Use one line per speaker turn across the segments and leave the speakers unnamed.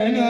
क्या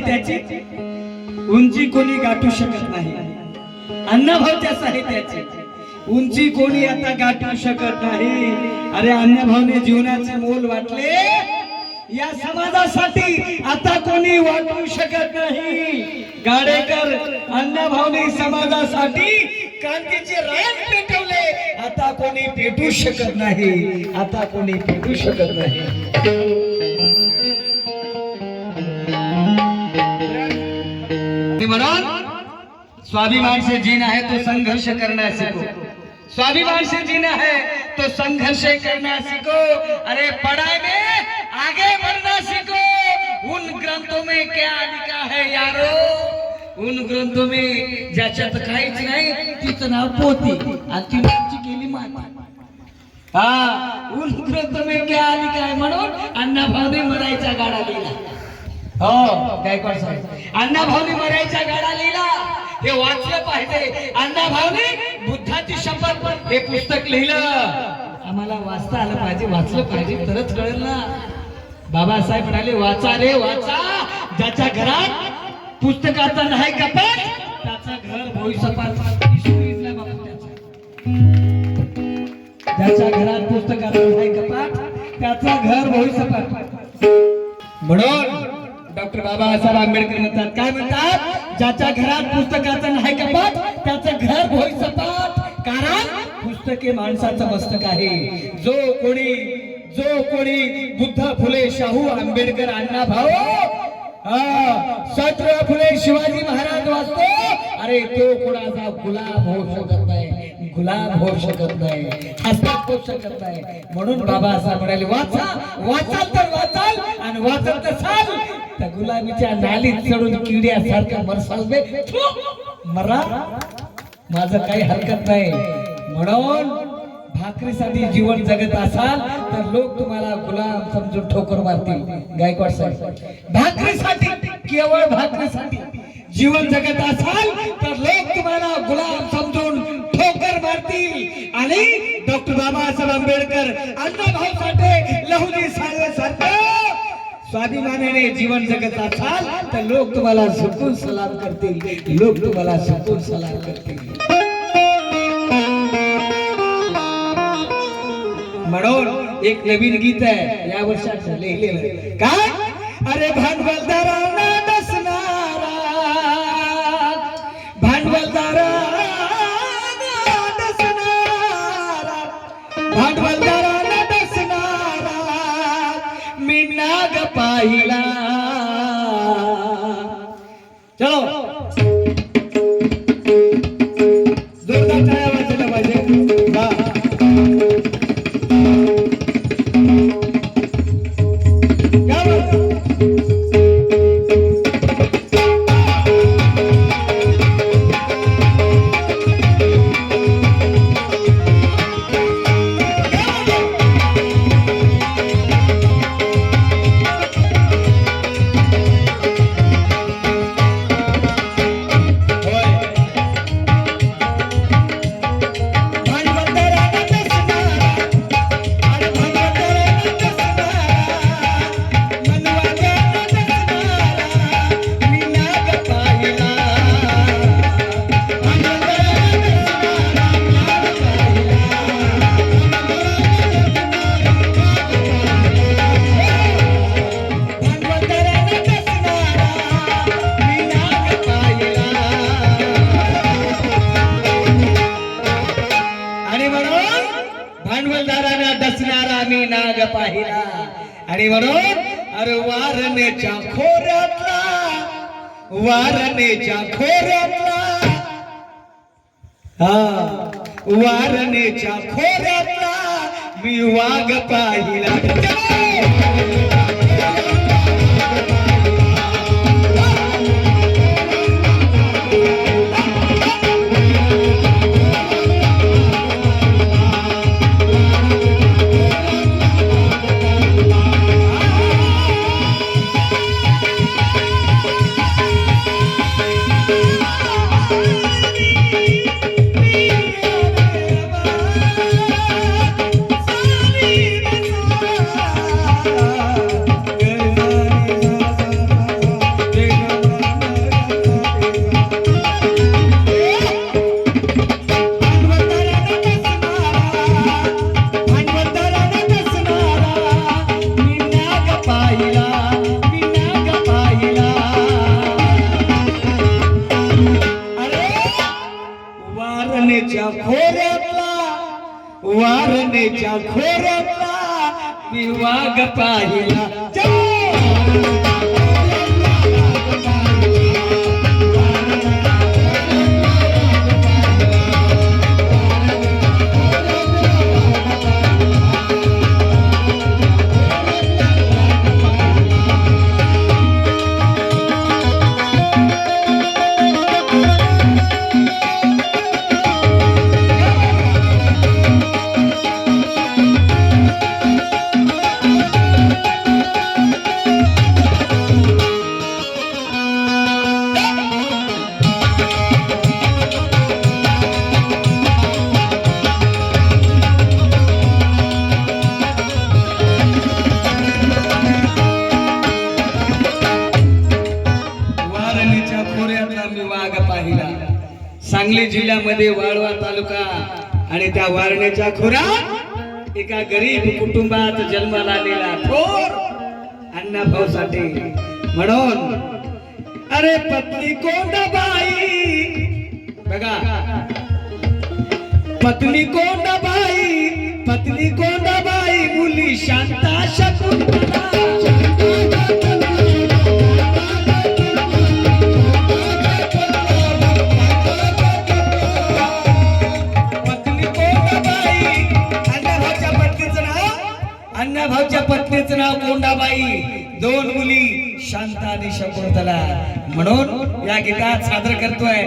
साहित्याची? उंची कोणी गाठू शकत नाही. अण्णाभाऊच्या साहित्याची. उंची कोणी आता गाठू शकत नाही. अरे अण्णाभाऊने जीवनाचे मोल वाटले. या समाजासाठी आता कोणी वाटू शकत नाही. गाडेकर अण्णाभाऊने समाजासाठी क्रांतीचे रान पेटवले. आता कोणी पेटू शकत नाही. आता कोणी पेटू शकत नाही. म्हणून स्वाभिमान से जीना है तो संघर्ष करना सीखो स्वाभिमान से जीना है तो संघर्ष करना सीखो अरे पढ़ाई में आगे बढ़ना सीखो उन ग्रंथों में क्या लिखा है यारो? उन ग्रंथों में ज्याच्यात काहीच नाही तिचं नाव पोती. आणि ती आमची केली माती. हा उन ग्रंथ में क्या लिखा है म्हणून अण्णा अण्णाभाऊने मरायचा गाडा लिहिला. हो गायकवाड साहेब. अण्णाभाऊने मरायचा गाडा लिहिला. हे वाचलं पाहिजे. अण्णाभाऊने बुद्धाची शपथ हे पुस्तक लिहिलं. आम्हाला वाचता आलं पाहिजे वाचलं पाहिजे तरच कळेल ना. बाबासाहेब म्हणाले वाचा रे वाचा. ज्याच्या घरात पुस्तकाचा नाही कपाट त्याचा घर भोई त्याच्या त्याचं. घरात पुस्तकाचा नाही कपाट त्याचं घर भोई म्हणून डॉक्टर बाबासाहेब आंबेडकर म्हणतात काय म्हणतात? ज्याच्या घरात पुस्तकाचं नाही कपाट त्याचं घर भोई सपाट कारण पुस्तके माणसाचं मस्तक आहे. जो कोणी जो कोणी बुद्ध फुले शाहू आंबेडकर अण्णा भाऊ सत्र फुले शिवाजी महाराज वाचतो अरे तो कोणाचा गुलाब होऊ शकत गुलाब होऊ शकत नाही हस्तात होऊ शकत नाही. म्हणून बाबा असा म्हणाले वाचा वाचाल तर वाचाल आणि वाचाल तर चाल. त्या गुलाबीच्या नालीत चढून किड्यासारखं मरसाल बे. मरा. माझं काही हरकत नाही. म्हणून भाकरीसाठी जीवन जगत असाल तर लोक तुम्हाला गुलाम समजून ठोकर मारतील. गायकवाड साहेब भाकरीसाठी केवळ भाकरीसाठी जीवन जगत असाल तर लोक तुम्हाला गुलाम वाढतील आणि डॉक्टर बाबासाहेब आंबेडकर अण्णाभाऊ साठे लहुजी साळवे सारखं. स्वाभिमानाने जीवन जगत असाल तर लोक तुम्हाला सुकून सलाम करतील. लोक तुम्हाला सुकून सलाम करतील. म्हणून एक नवीन गीत आहे. या वर्षात लिहिलेलं काय? अरे भांडवलदारांना नसणारा वारणेच्या खोऱ्यातला मी वाघ पाहिला. वाघ पाहिला जिल्ह्यामध्ये वाळवा तालुका. आणि त्या वारण्याच्या खोऱ्यात एका गरीब कुटुंबात जन्माला आलेला थोर अण्णा भाऊ अण्णाभाऊसाठी म्हणून अरे पत्नी कोंडाबाई बघा. पत्नी कोंडाबाई पत्नी कोंडाबाई मुली शांता शकुंतला. अण्णाभाऊच्या पत्नीचं नाव कोंडाबाई. दोन मुली शांता आणि शकुंतला म्हणून या गीतात सादर करतोय.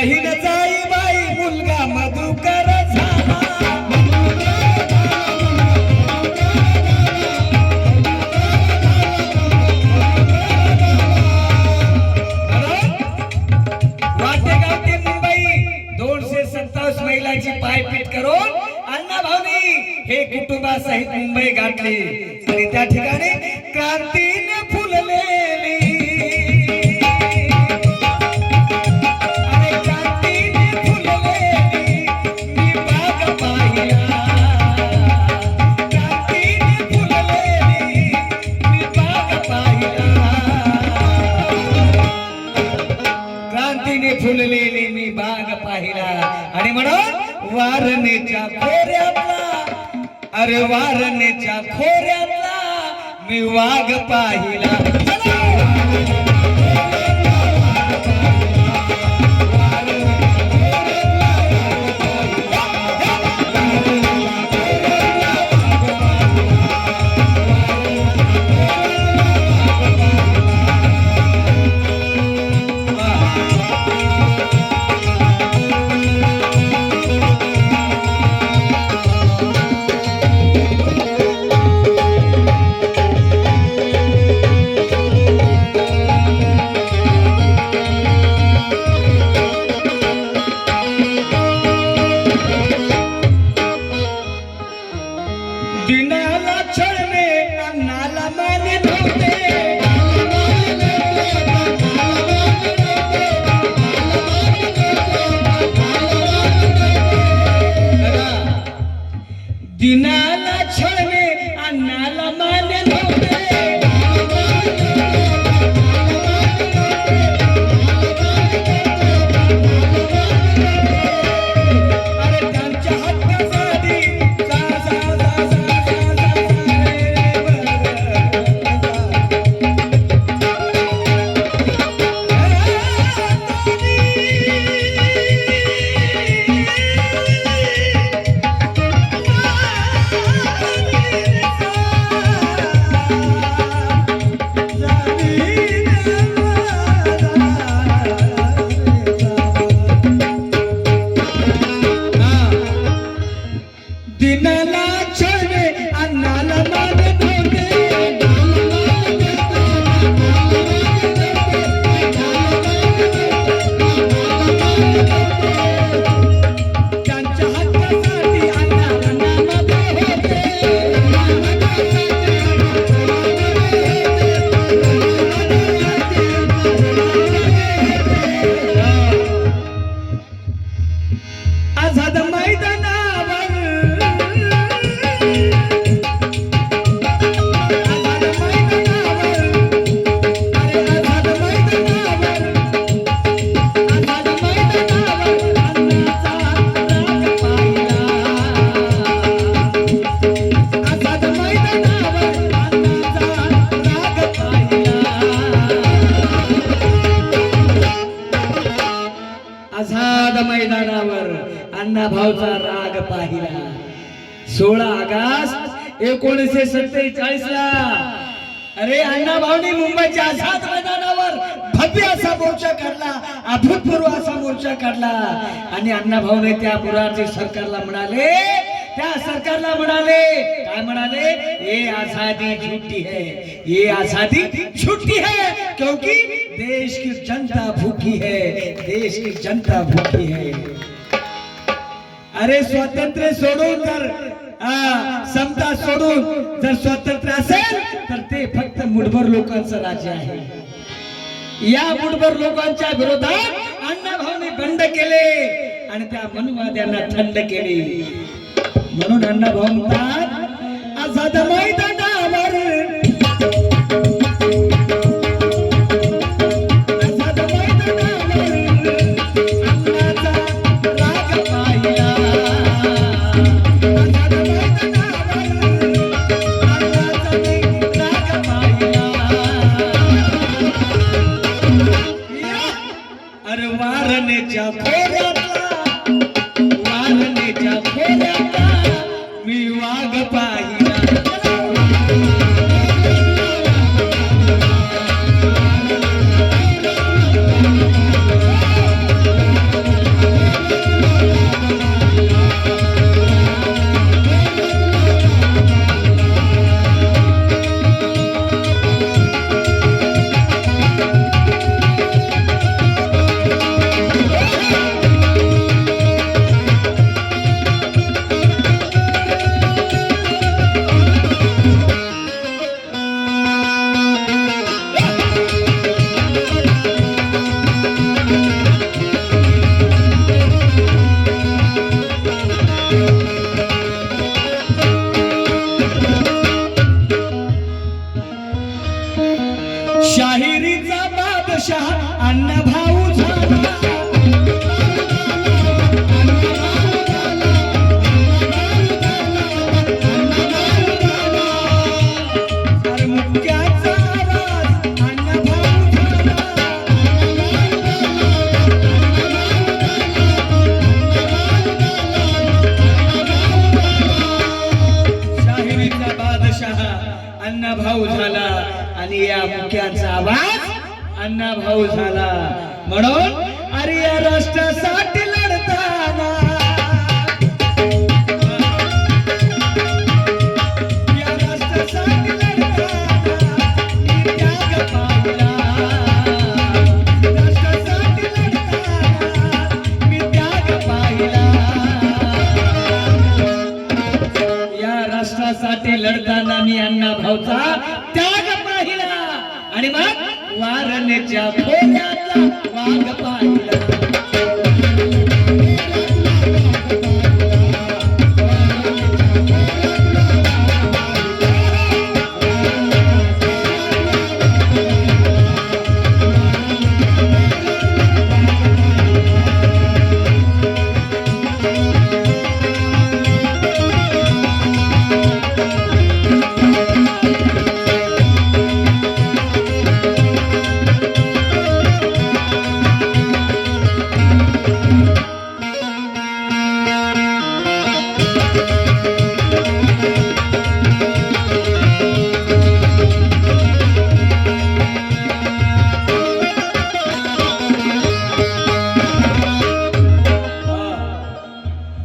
बहीण वारणेच्या खोऱ्यातला मी वाघ पाहिला. एकोणीसशे सत्तेचाळीस ला अरे अण्णा भाऊनी मुंबईच्या आझाद मैदानावर भव्य असा मोर्चा काढला अभूतपूर्व असा मोर्चा काढला. आणि अण्णा भाऊने त्या पुराचे सरकारला म्हणाले त्या सरकारला म्हणाले काय म्हणाले? ये आजादी झूठी है ये आजादी झूठी है क्योंकि देश की जनता भूखी है देश की जनता भूखी है. अरे स्वातंत्र्य सोडून तर समता सोडून जर स्वातंत्र्य असेल तर ते फक्त मुठभर लोकांचं राज्य आहे. या मुठभर लोकांच्या विरोधात अण्णाभाऊने बंड केले आणि त्या मनुवाद्यांना थंड केले. म्हणून अण्णाभाऊ म्हणतात आझाद मैदान मी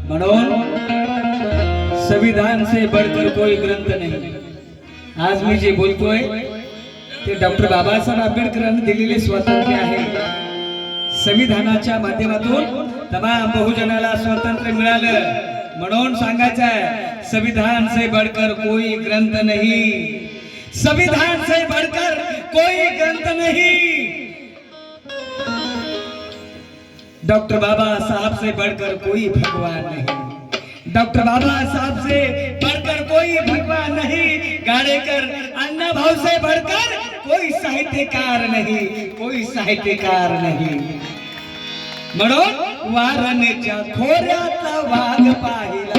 म्हणून संविधान से बढ़कर कोई ग्रंथ नाही। आज मी जे बोलतोय ते डॉक्टर बाबासाहेब आंबेडकरांनी दिलेले स्वातंत्र्य आहे. संविधानाच्या माध्यमातून तमाम बहुजनाला स्वातंत्र्य मिळालं. म्हणून सांगायचं आहे संविधान से बढ़कर कोई ग्रंथ नाही। संविधान से बढ़कर कोई ग्रंथ नाही। डॉक्टर बाबा साहब से बढ़कर कोई भगवान नहीं। डॉक्टर बाबा साहब से बढ़कर कोई भगवान नहीं। गाड़ेकर अन्ना भाव से बढ़कर कोई साहित्यकार नहीं, कोई साहित्यकार नहीं। म्हणून वारणेच्या खोऱ्यातला वाघ पाहिला।